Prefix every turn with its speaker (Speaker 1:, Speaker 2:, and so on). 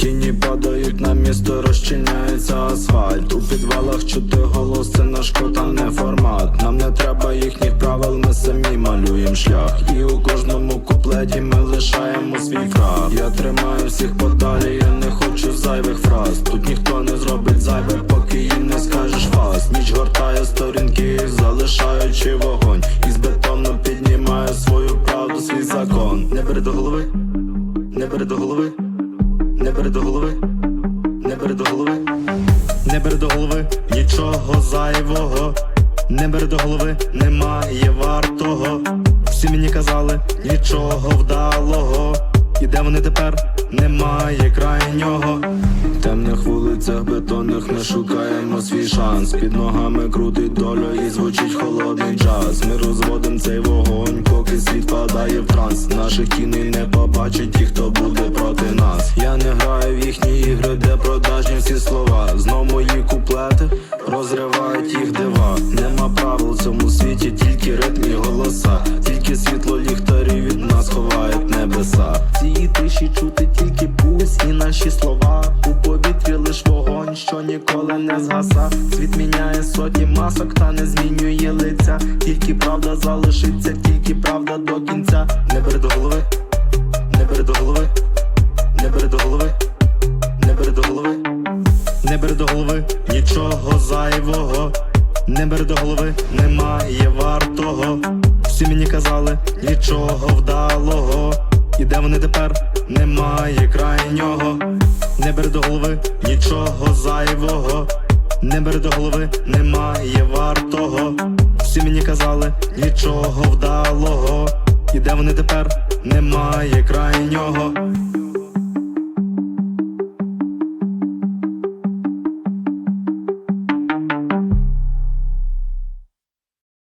Speaker 1: Тіні падають на місто, розчиняється асфальт. У підвалах чути голос, це наш код, а не формат. Нам не треба їхніх правил, ми самі малюємо шлях. І у кожному куплеті ми лишаємо свій фраг. Я тримаю всіх подалі, я не хочу зайвих фраз. Тут ніхто не зробить зайве, поки їм не скажеш фас. Ніч гортає сторінки, залишаючи вогонь. Бери до голови, не бери до голови. Не бери до голови, не бери до голови, не бери до голови нічого зайвого, не бери до голови, немає вартого. Всі мені казали нічого вдалого. І де вони тепер? Немає крайнього. В темних вулицях бетонних ми шукаємо свій шанс. Під ногами крутить доля і звучить холодний джаз. Ми розводим цей вогонь, в транс. Наших тіней не побачить ті, хто буде проти нас. Я не граю в їхні ігри, де продажні всі слова. Знов мої куплети розривають їх дива. Нема правил в цьому світі, тільки ритм і голоса. Тільки світло ліхтарів від нас ховають небеса. Цій тиші чути тільки пульс і наші слова. У повітрі лиш вогонь, що ніколи не згаса. Світ міняє сотні масок, та не змінює лиця. Тільки правда залишиться, тільки до кінця. Не бери до голови, не бери до голови, не бери до голови, не бери до голови, не бери до голови нічого зайвого. Не бери до голови, немає вартого. Всі мені казали нічого вдалого. І де вони тепер? Немає крайнього. Не бери до голови нічого зайвого. Не бери до голови, немає вартого. Всі мені казали нічого вдалого. Де вони тепер? Немає крайнього.